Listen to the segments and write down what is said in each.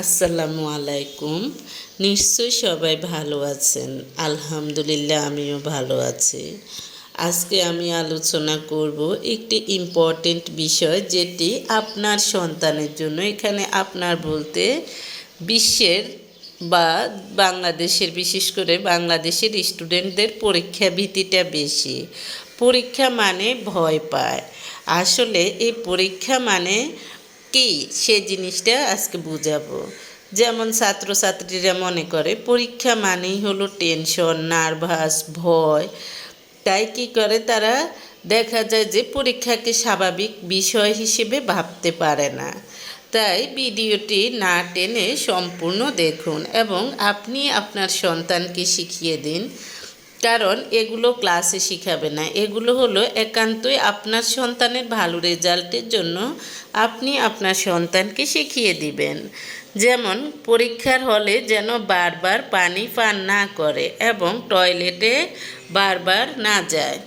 আসসালামু আলাইকুম। নিশ্চয়ই সবাই ভালো আছেন। আলহামদুলিল্লাহ, আমিও ভালো আছি। আজকে আমি আলোচনা করব একটি ইম্পর্টেন্ট বিষয় যেটি আপনার সন্তানের জন্য, এখানে আপনার বলতে বিশ্বের বা বাংলাদেশের, বিশেষ করে বাংলাদেশের স্টুডেন্টদের পরীক্ষা ভীতিটা বেশি। পরীক্ষা মানে ভয় পায়। আসলে এই পরীক্ষা মানে কি সে জিনিসটা আজকে বুঝাবো। যেমন ছাত্রছাত্রীরা মনে করে, পরীক্ষা মানেই হলো টেনশন, নার্ভাস, ভয়। তাই কি করে তারা? দেখা যায় যে পরীক্ষাকে স্বাভাবিক বিষয় হিসেবে ভাবতে পারে না। তাই ভিডিওটি না টেনে সম্পূর্ণ দেখুন এবং আপনি আপনার সন্তানকে শিখিয়ে দিন। কারণ এগুলো ক্লাসে শিখাবে না। এগুলো হলো একান্তই আপনার সন্তানের ভালো রেজাল্টের জন্য আপনি আপনার সন্তানকে শিখিয়ে দিবেন। যেমন, পরীক্ষার হলে যেন বারবার পানি পান না করে এবং টয়লেটে বারবার না যায়।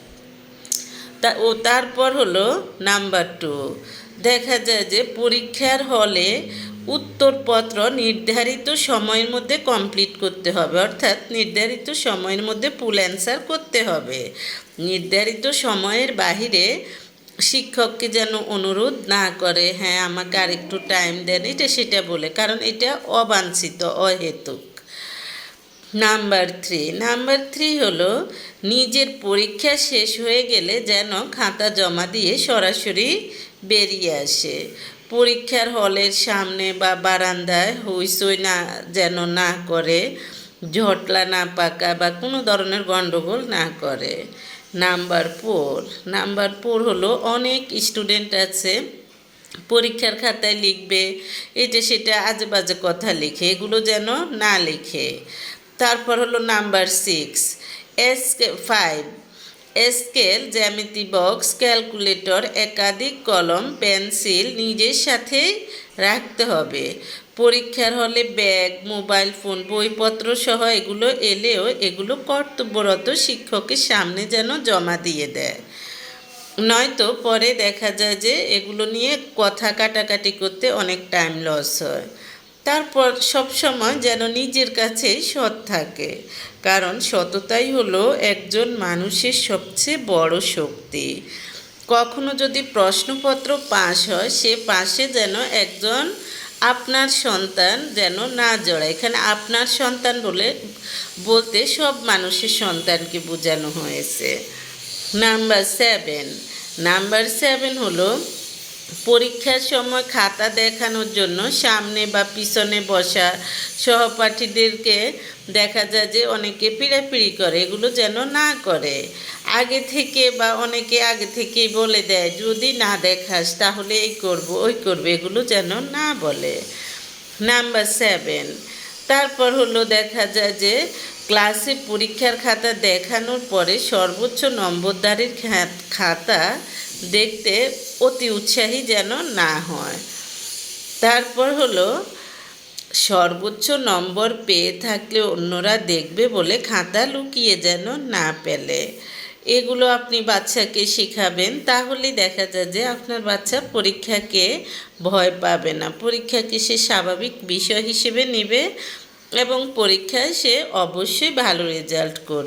তা ও তারপর হলো নাম্বার টু দেখা যায় যে পরীক্ষার হলে উত্তরপত্র নির্ধারিত সময়ের মধ্যে কমপ্লিট করতে হবে। অর্থাৎ নির্ধারিত সময়ের মধ্যে ফুল অ্যান্সার করতে হবে। নির্ধারিত সময়ের বাহিরে শিক্ষককে যেন অনুরোধ না করে হ্যাঁ আমাকে আর একটু টাইম দেন। এটা সেটা বলে। কারণ এটা অবাঞ্ছিত, অহেতুক। নাম্বার থ্রি নাম্বার থ্রি হলো, নিজের পরীক্ষা শেষ হয়ে গেলে যেন খাতা জমা দিয়ে সরাসরি বেরিয়ে আসে। পরীক্ষার হলের সামনে বা বারান্দায় হইচই না, যেন না করে, ঝটলা না পাকা বা কোনো ধরনের গণ্ডগোল না করে। নাম্বার ফোর নাম্বার ফোর হলো, অনেক স্টুডেন্ট আছে, পরীক্ষার খাতায় লিখবে, এটা সেটা আজে বাজে কথা লিখে, এগুলো যেন না লিখে। তারপর হলো number six S five scale জ্যামিতি বক্স, ক্যালকুলেটর, একাধিক কলম, পেন্সিল নিজের সাথে রাখতে হবে। পরীক্ষার হলে ব্যাগ, মোবাইল ফোন, বইপত্র সহ এগুলো এলেও এগুলো কর্তব্যরত শিক্ষকের সামনে যেন জমা দিয়ে দেয়। নয়তো পরে দেখা যায় যে এগুলো নিয়ে কথা কাটাকাটি করতে অনেক টাইম লস হয়। তারপর সবসময় যেন নিজের কাছেই সৎ থাকে। কারণ সততাই হলো একজন মানুষের সবচেয়ে বড় শক্তি। কখনো যদি প্রশ্নপত্র পাশ হয়, সে পাশে যেন একজন আপনার সন্তান যেন না জড়ায়। এখানে আপনার সন্তান বলে, বলতে সব মানুষের সন্তানকে বোঝানো হয়েছে। নাম্বার সেভেন নাম্বার সেভেন হলো পরীক্ষার সময় খাতা দেখানোর জন্য সামনে বা পিছনে বসা সহপাঠীদেরকে দেখা যায় যে অনেকে পিড়াপিড়ি করে, এগুলো যেন না করে। আগে থেকে বা অনেকে আগে থেকেই বলে দেয়, যদি না দেখাস তাহলে এই করব, ওই করবে। এগুলো যেন না বলে। নাম্বার সেভেন তারপর হলো দেখা যায় যে ক্লাসে পরীক্ষার খাতা দেখানোর পরে সর্বোচ্চ নম্বরদারির খাতা দেখতে অতি উৎসাহী যেন না হয়। তারপর হলো, সর্বোচ্চ নম্বর পেয়ে থাকলে অন্যরা দেখবে বলে খাতা লুকিয়ে যেন না পেলে। এগুলো আপনি বাচ্চাকে শেখাবেন, তাহলেই দেখা যায় যে আপনার বাচ্চা পরীক্ষাকে ভয় পাবে না। পরীক্ষাকে সে স্বাভাবিক বিষয় হিসেবে নেবে এবং পরীক্ষায় সে অবশ্যই ভালো রেজাল্ট করবে।